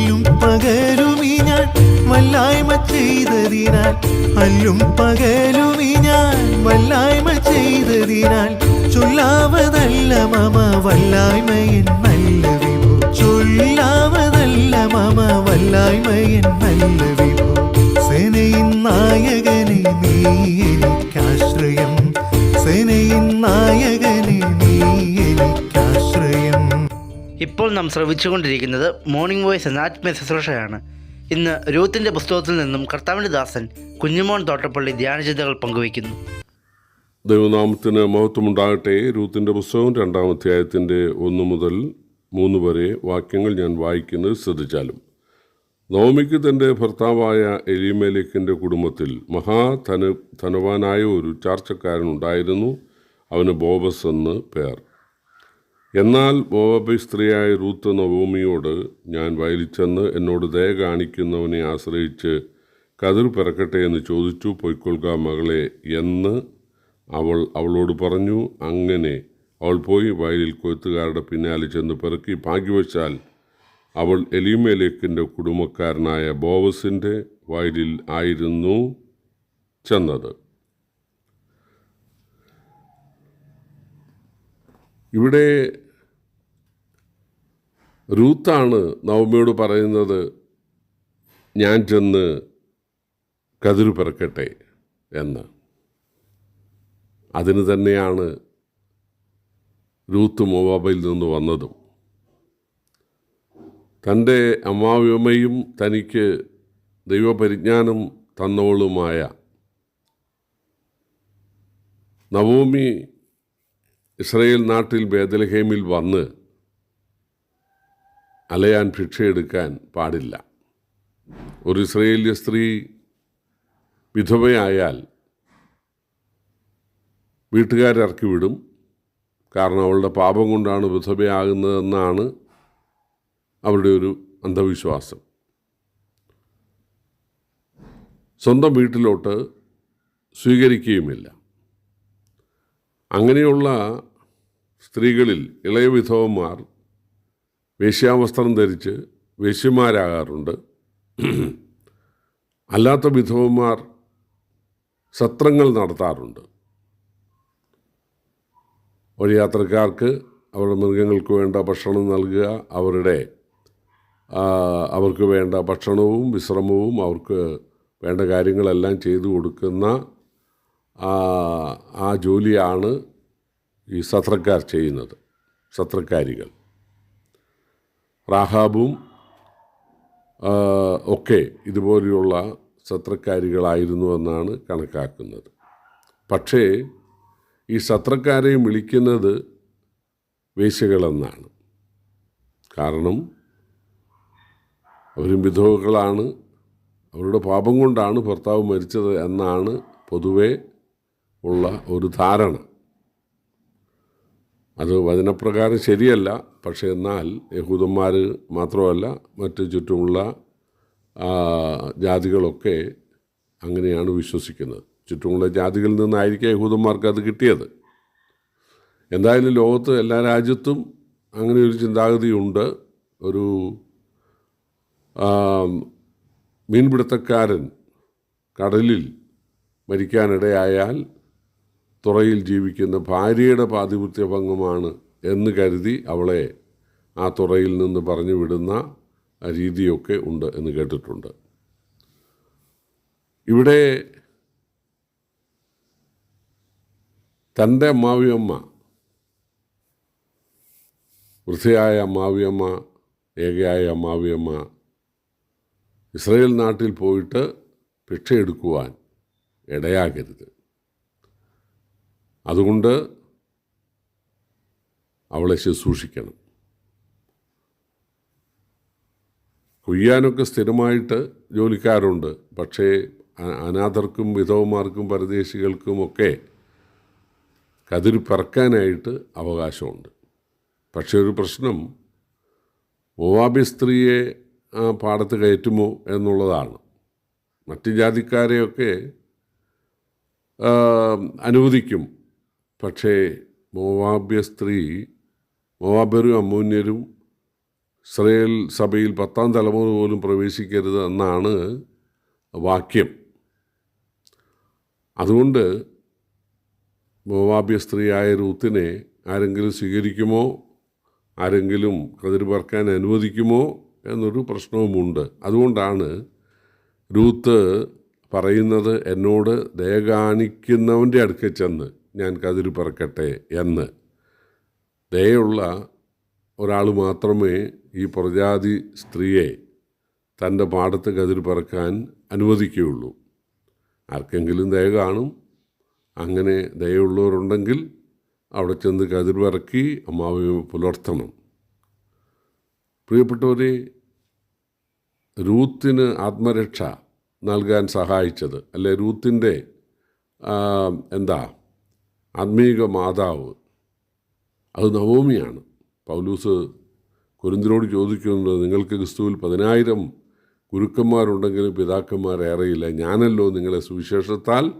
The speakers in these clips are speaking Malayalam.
അല്ലും പകലുമീ ഞാൻ വല്ലായ്മ ചെയ്തതിനാൽ. അല്ലും പകലുമീ ഞാൻ വല്ലായ്മ ചെയ്തതിനാൽ. ചൊല്ലാവതല്ല മമ വല്ലായ്മയൻ നല്ല വിഭു. ചൊല്ലാവതല്ല മമ വല്ലായ്മയൻ നല്ല വിഭു. നാം ശ്രവിച്ചുകൊണ്ടിരിക്കുന്നത് മോർണിംഗ് വോയിസ് എന്ന ആത്മീയ ശുശ്രൂഷയാണ്. ഇന്ന് രൂത്തിന്റെ പുസ്തകത്തിൽ നിന്നും കർത്താവിന്റെ ദാസൻ കുഞ്ഞുമോൻ തോട്ടപ്പള്ളി ധ്യാനചിന്തകൾ പങ്കുവയ്ക്കുന്നു. ദൈവനാമത്തിന് മഹത്വമുണ്ടാകട്ടെ. രൂത്തിന്റെ പുസ്തകം രണ്ടാം അധ്യായത്തിന്റെ ഒന്ന് മുതൽ മൂന്ന് വരെ വാക്യങ്ങൾ ഞാൻ വായിക്കുന്നത് ശ്രദ്ധിച്ചാലും. നവമിക്ക് തന്റെ ഭർത്താവായ എലിമേലേക്കിന്റെ കുടുംബത്തിൽ മഹാ ധന ധനവാനായ ഒരു ചാർച്ചക്കാരൻ ഉണ്ടായിരുന്നു. അവന് ബോബസ് എന്ന് പേർ. എന്നാൽ മോവാബി സ്ത്രീയായ റൂത്ത് നവോമിയോട് ഞാൻ വയലിൽ ചെന്ന് എന്നോട് ദയ കാണിക്കുന്നവനെ ആശ്രയിച്ച് കതിർ പിറക്കട്ടെ എന്ന് ചോദിച്ചു പൊയ്ക്കൊള്ളുക മകളെ എന്ന് അവൾ അവളോട് പറഞ്ഞു. അങ്ങനെ അവൾ പോയി വയലിൽ കൊയ്ത്തുകാരുടെ പിന്നാലെ ചെന്ന് പിറക്കി. ഭാഗ്യവശാൽ അവൾ എലിമേലേക്കിന്റെ കുടുംബക്കാരനായ ബോവസിന്റെ വയലിൽ ആയിരുന്നു ചെന്നത്. ഇവിടെ റൂത്താണ് നവമിയോട് പറയുന്നത് ഞാൻ ചെന്ന് കതിരു പിറക്കട്ടെ എന്ന്. അതിന് തന്നെയാണ് രൂത്ത് മോവാബയിൽ നിന്ന് വന്നതും. തന്റെ അമ്മാവിയമ്മയും തനിക്ക് ദൈവപരിജ്ഞാനം തന്നവളുമായ നവോമി ഇസ്രയേൽ നാട്ടിൽ ബേദലഹേമിൽ വന്ന് അലയാൻ ഭിക്ഷയെടുക്കാൻ പാടില്ല. ഒരു ഇസ്രയേലിയ സ്ത്രീ വിധവയായാൽ വീട്ടുകാരിറക്കി വിടും. കാരണം അവളുടെ പാപം കൊണ്ടാണ് വിധവയാകുന്നതെന്നാണ് അവരുടെ ഒരു അന്ധവിശ്വാസം. സ്വന്തം വീട്ടിലോട്ട് സ്വീകരിക്കുകയുമില്ല. അങ്ങനെയുള്ള സ്ത്രീകളിൽ ഇളയ വിധവന്മാർ വേശ്യാവസ്ത്രം ധരിച്ച് വേശ്യമാരാകാറുണ്ട്. അല്ലാത്ത വിധവന്മാർ സത്രങ്ങൾ നടത്താറുണ്ട്. ഒരു യാത്രക്കാർക്ക് അവരുടെ മൃഗങ്ങൾക്ക് വേണ്ട ഭക്ഷണം നൽകുക അവരുടെ അവർക്ക് വേണ്ട ഭക്ഷണവും വിശ്രമവും അവർക്ക് വേണ്ട കാര്യങ്ങളെല്ലാം ചെയ്തു കൊടുക്കുന്ന ആ, ആ ജോലിയാണ് ഈ സത്രക്കാർ ചെയ്യുന്നത് സത്രക്കാരികൾ. റാഹാബും ഒക്കെ ഇതുപോലെയുള്ള സത്രക്കാരികളായിരുന്നു എന്നാണ് കണക്കാക്കുന്നത്. പക്ഷേ ഈ സത്രക്കാരെയും വിളിക്കുന്നത് വേശ്യകളെന്നാണ്. കാരണം അവരും വിധവകളാണ് അവരുടെ പാപം കൊണ്ടാണ് ഭർത്താവ് മരിച്ചത് എന്നാണ് പൊതുവെ ഉള്ള ഒരു ധാരണ. അത് വചനപ്രകാരം ശരിയല്ല. പക്ഷേ എന്നാൽ യഹൂദന്മാർ മാത്രമല്ല മറ്റ് ചുറ്റുമുള്ള ജാതികളൊക്കെ അങ്ങനെയാണ് വിശ്വസിക്കുന്നത്. ചുറ്റുമുള്ള ജാതികളിൽ നിന്നായിരിക്കാം യഹൂദന്മാർക്ക് അത് കിട്ടിയത്. എന്തായാലും ലോകത്ത് എല്ലാ രാജ്യത്തും അങ്ങനെ ഒരു ചിന്താഗതിയുണ്ട്. ഒരു മീൻപിടുത്തക്കാരൻ കടലിൽ മരിക്കാനിടയായാൽ തുറയിൽ ജീവിക്കുന്ന ഭാര്യയുടെ പാതിപത്യഭംഗമാണ് എന്ന് കരുതി അവളെ ആ തുറയിൽ നിന്ന് പറഞ്ഞു വിടുന്ന രീതിയൊക്കെ ഉണ്ട് എന്ന് കേട്ടിട്ടുണ്ട്. ഇവിടെ തന്റെ അമ്മാവിയമ്മ വൃദ്ധയായ അമ്മാവിയമ്മ ഏകയായ അമ്മാവിയമ്മ ഇസ്രയേൽ നാട്ടിൽ പോയിട്ട് ഭിക്ഷയെടുക്കുവാൻ ഇടയാകരുത്. അതുകൊണ്ട് അവളെ ശുശ്രൂഷിക്കണം. കൊയ്യാനൊക്കെ സ്ഥിരമായിട്ട് ജോലിക്കാരുണ്ട്. പക്ഷേ അനാഥർക്കും വിധവമാർക്കും പരദേശികൾക്കുമൊക്കെ കതിർ പറക്കാനായിട്ട് അവകാശമുണ്ട്. പക്ഷേ ഒരു പ്രശ്നം മോവാബി സ്ത്രീയെ ആ പാടത്ത് കയറ്റുമോ എന്നുള്ളതാണ്. മറ്റ് ജാതിക്കാരെയൊക്കെ അനുവദിക്കും. പക്ഷേ മോവാബ്യ സ്ത്രീ മോവാബ്യരും അമ്മൂന്യരും ഇസ്രയേൽ സഭയിൽ പത്താം തലമുറ പോലും പ്രവേശിക്കരുത് എന്നാണ് വാക്യം. അതുകൊണ്ട് മോവാബ്യ സ്ത്രീയായ റൂത്തിനെ ആരെങ്കിലും സ്വീകരിക്കുമോ? ആരെങ്കിലും കതിര് പറക്കാൻ അനുവദിക്കുമോ? എന്നൊരു പ്രശ്നവുമുണ്ട്. അതുകൊണ്ടാണ് രൂത്ത് പറയുന്നത് എന്നോട് ദയ കാണിക്കുന്നവന്റെ അടുക്കൽ ചെന്ന് ഞാൻ കതിർ പറക്കട്ടെ എന്ന്. ദയുള്ള ഒരാൾ മാത്രമേ ഈ പ്രജാതി സ്ത്രീയെ തന്റെ പാടത്ത് കതിർ പറക്കാൻ അനുവദിക്കുകയുള്ളൂ. ആർക്കെങ്കിലും ദയ കാണും. അങ്ങനെ ദയുള്ളവരുണ്ടെങ്കിൽ അവിടെ ചെന്ന് കതിർ പറക്കി അമ്മാവയെ പുലർത്തണം. പ്രിയപ്പെട്ടവരെ രൂത്തിന് ആത്മരക്ഷ നൽകാൻ സഹായിച്ചത് അല്ലെ രൂത്തിന്റെ എന്താ ആത്മീക മാതാവ്. അത് നവോമിയാണ്. പൗലൂസ് കുരുന്തിനോട് ചോദിക്കുന്നത് നിങ്ങൾക്ക് ക്രിസ്തുവിൽ പതിനായിരം ഗുരുക്കന്മാരുണ്ടെങ്കിലും പിതാക്കന്മാരേറെയില്ല ഞാനല്ലോ നിങ്ങളെ സുവിശേഷത്താൽ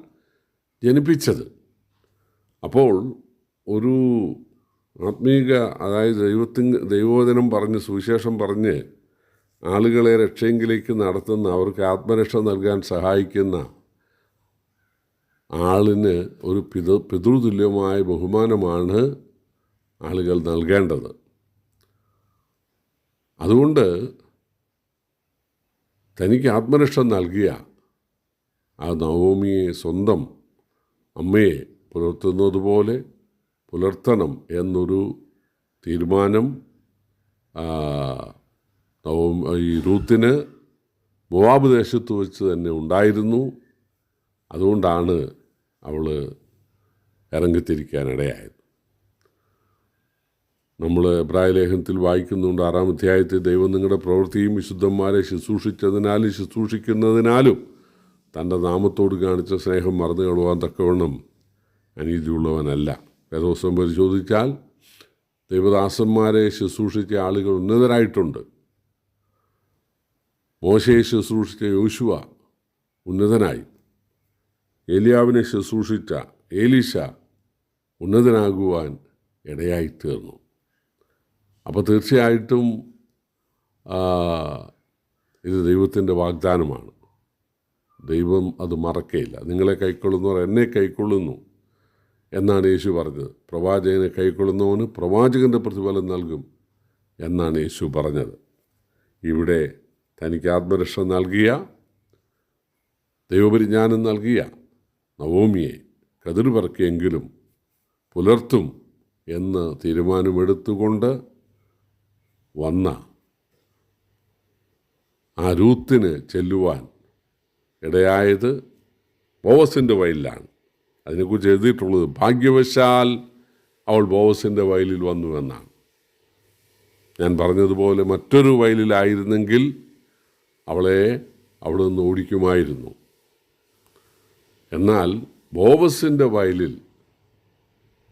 ജനിപ്പിച്ചത്. അപ്പോൾ ഒരു ആത്മീക അതായത് ദൈവത്തിന് ദൈവവചനം പറഞ്ഞ് സുവിശേഷം പറഞ്ഞ് ആളുകളെ രക്ഷയെങ്കിലേക്ക് നടത്തുന്ന അവർക്ക് ആത്മരക്ഷ നൽകാൻ സഹായിക്കുന്ന ആളിന് ഒരു പിതൃ പിതൃതുല്യമായ ബഹുമാനമാണ് ആളുകൾ നൽകേണ്ടത്. അതുകൊണ്ട് തനിക്ക് ആത്മരക്ഷ നൽകിയ ആ നവോമിയെ സ്വന്തം അമ്മയെ പുലർത്തുന്നത് പോലെ പുലർത്തണം എന്നൊരു തീരുമാനം ഈ റൂത്തിന് ബോവാബ് ദേശത്ത് വെച്ച് തന്നെ ഉണ്ടായിരുന്നു. അതുകൊണ്ടാണ് അവൾ ഇറങ്ങിത്തിരിക്കാനിടയായത് നമ്മൾ എബ്രായ ലേഖനത്തിൽ വായിക്കുന്നുണ്ട് ആറാം അധ്യായത്തിൽ ദൈവം നിങ്ങളുടെ പ്രവൃത്തിയും വിശുദ്ധന്മാരെ ശുശ്രൂഷിച്ചതിനാലും ശുശ്രൂഷിക്കുന്നതിനാലും തന്റെ നാമത്തോട് കാണിച്ച സ്നേഹം മറന്നു കളുവാൻ തക്കവണ്ണം അനീതിയുള്ളവനല്ല. വേദോത്സവം പരിശോധിച്ചാൽ ദൈവദാസന്മാരെ ശുശ്രൂഷിച്ച ആളുകൾ ഉന്നതരായിട്ടുണ്ട്. മോശയെ ശുശ്രൂഷിച്ച യോശുവ ഉന്നതനായി. ഏലിയാവിനെ ശുശ്രൂഷിച്ച ഏലീഷ ഉന്നതനാകുവാൻ ഇടയായിത്തീർന്നു. അപ്പോൾ തീർച്ചയായിട്ടും ഇത് ദൈവത്തിന്റെ വാഗ്ദാനമാണ്. ദൈവം അത് മറക്കയില്ല. നിങ്ങളെ കൈക്കൊള്ളുന്നവർ എന്നെ കൈക്കൊള്ളുന്നു എന്നാണ് യേശു പറഞ്ഞത്. പ്രവാചകനെ കൈക്കൊള്ളുന്നവന് പ്രവാചകന്റെ പ്രതിഫലം നൽകും എന്നാണ് യേശു പറഞ്ഞത്. ഇവിടെ തനിക്ക് ആത്മരക്ഷ നൽകിയ ദൈവപരിജ്ഞാനം നൽകിയ നവോമിയെ കതിർ പറക്കിയെങ്കിലും പുലർത്തും എന്ന് തീരുമാനമെടുത്തുകൊണ്ട് വന്ന ആ രൂത്തിന് ചെല്ലുവാൻ ഇടയായത് ബോവസിന്റെ വയലിലാണ്. അതിനെക്കുറിച്ച് എഴുതിയിട്ടുള്ളത് ഭാഗ്യവശാൽ അവൾ ബോവസിന്റെ വയലിൽ വന്നു എന്നാണ്. ഞാൻ പറഞ്ഞതുപോലെ മറ്റൊരു വയലിലായിരുന്നെങ്കിൽ അവളെ അവിടെ നിന്ന് ഓടിക്കുമായിരുന്നു. എന്നാൽ ബോബസിന്റെ വയലിൽ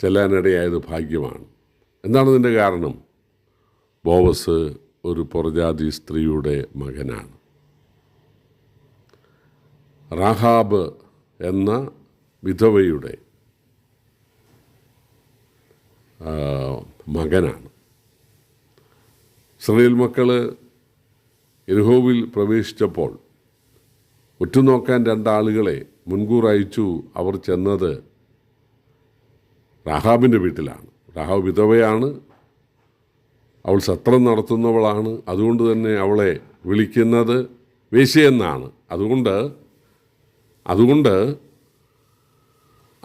ചെല്ലാനിടയായത് ഭാഗ്യമാണ്. എന്താണ് ഇതിന്റെ കാരണം? ബോവസ് ഒരു പുറജാതി സ്ത്രീയുടെ മകനാണ്. റഹാബ് എന്ന വിധവയുടെ മകനാണ്. ഇസ്രയേൽ മക്കൾ ഇരുഹോവിൽ പ്രവേശിച്ചപ്പോൾ ഉറ്റുനോക്കാൻ രണ്ടാളുകളെ മുൻകൂർ അയച്ചു അവർ ചെന്നത് റഹാബിന്റെ വീട്ടിലാണ്. റഹാബ് വിധവയാണ്. അവൾ സത്രം നടത്തുന്നവളാണ്. അതുകൊണ്ട് തന്നെ അവളെ വിളിക്കുന്നത് വേശിയെന്നാണ് അതുകൊണ്ട് അതുകൊണ്ട്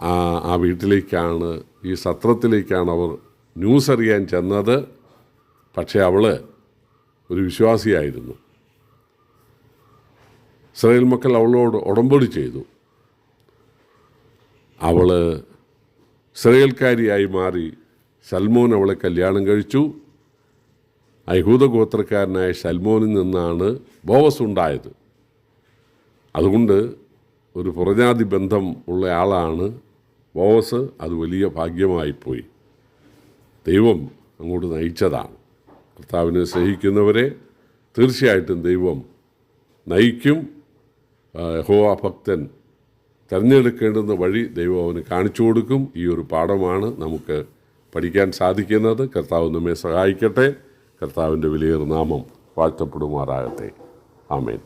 ആ ആ വീട്ടിലേക്കാണ് ഈ സത്രത്തിലേക്കാണ് അവർ ന്യൂസ് അറിയാൻ ചെന്നത്. പക്ഷേ അവൾ ഒരു വിശ്വാസിയായിരുന്നു. ഇസ്രായേൽ മക്കൾ അവളോട് ഉടമ്പടി ചെയ്തു. അവൾ ഇസ്രയേൽക്കാരിയായി മാറി സൽമോൻ അവളെ കല്യാണം കഴിച്ചു. അയഹൂദ ഗോത്രക്കാരനായ സൽമോനിൽ നിന്നാണ് ബോവസ് ഉണ്ടായത്. അതുകൊണ്ട് ഒരു പുറജാതി ബന്ധം ഉള്ള ആളാണ് ബോവസ്. അത് വലിയ ഭാഗ്യമായിപ്പോയി. ദൈവം അങ്ങോട്ട് നയിച്ചതാണ്. കർത്താവിനെ സ്നേഹിക്കുന്നവരെ തീർച്ചയായിട്ടും ദൈവം നയിക്കും. യഹോവ ഭക്തൻ തിരഞ്ഞെടുക്കേണ്ടുന്ന വഴി ദൈവം അവന് കാണിച്ചു കൊടുക്കും. ഈ ഒരു പാഠമാണ് നമുക്ക് പഠിക്കാൻ സാധിക്കുന്നത്. കർത്താവ് നമ്മെ സഹായിക്കട്ടെ. കർത്താവിന്റെ വലിയ നാമം വാഴ്ത്തപ്പെടുമാറാകട്ടെ. ആമേൻ.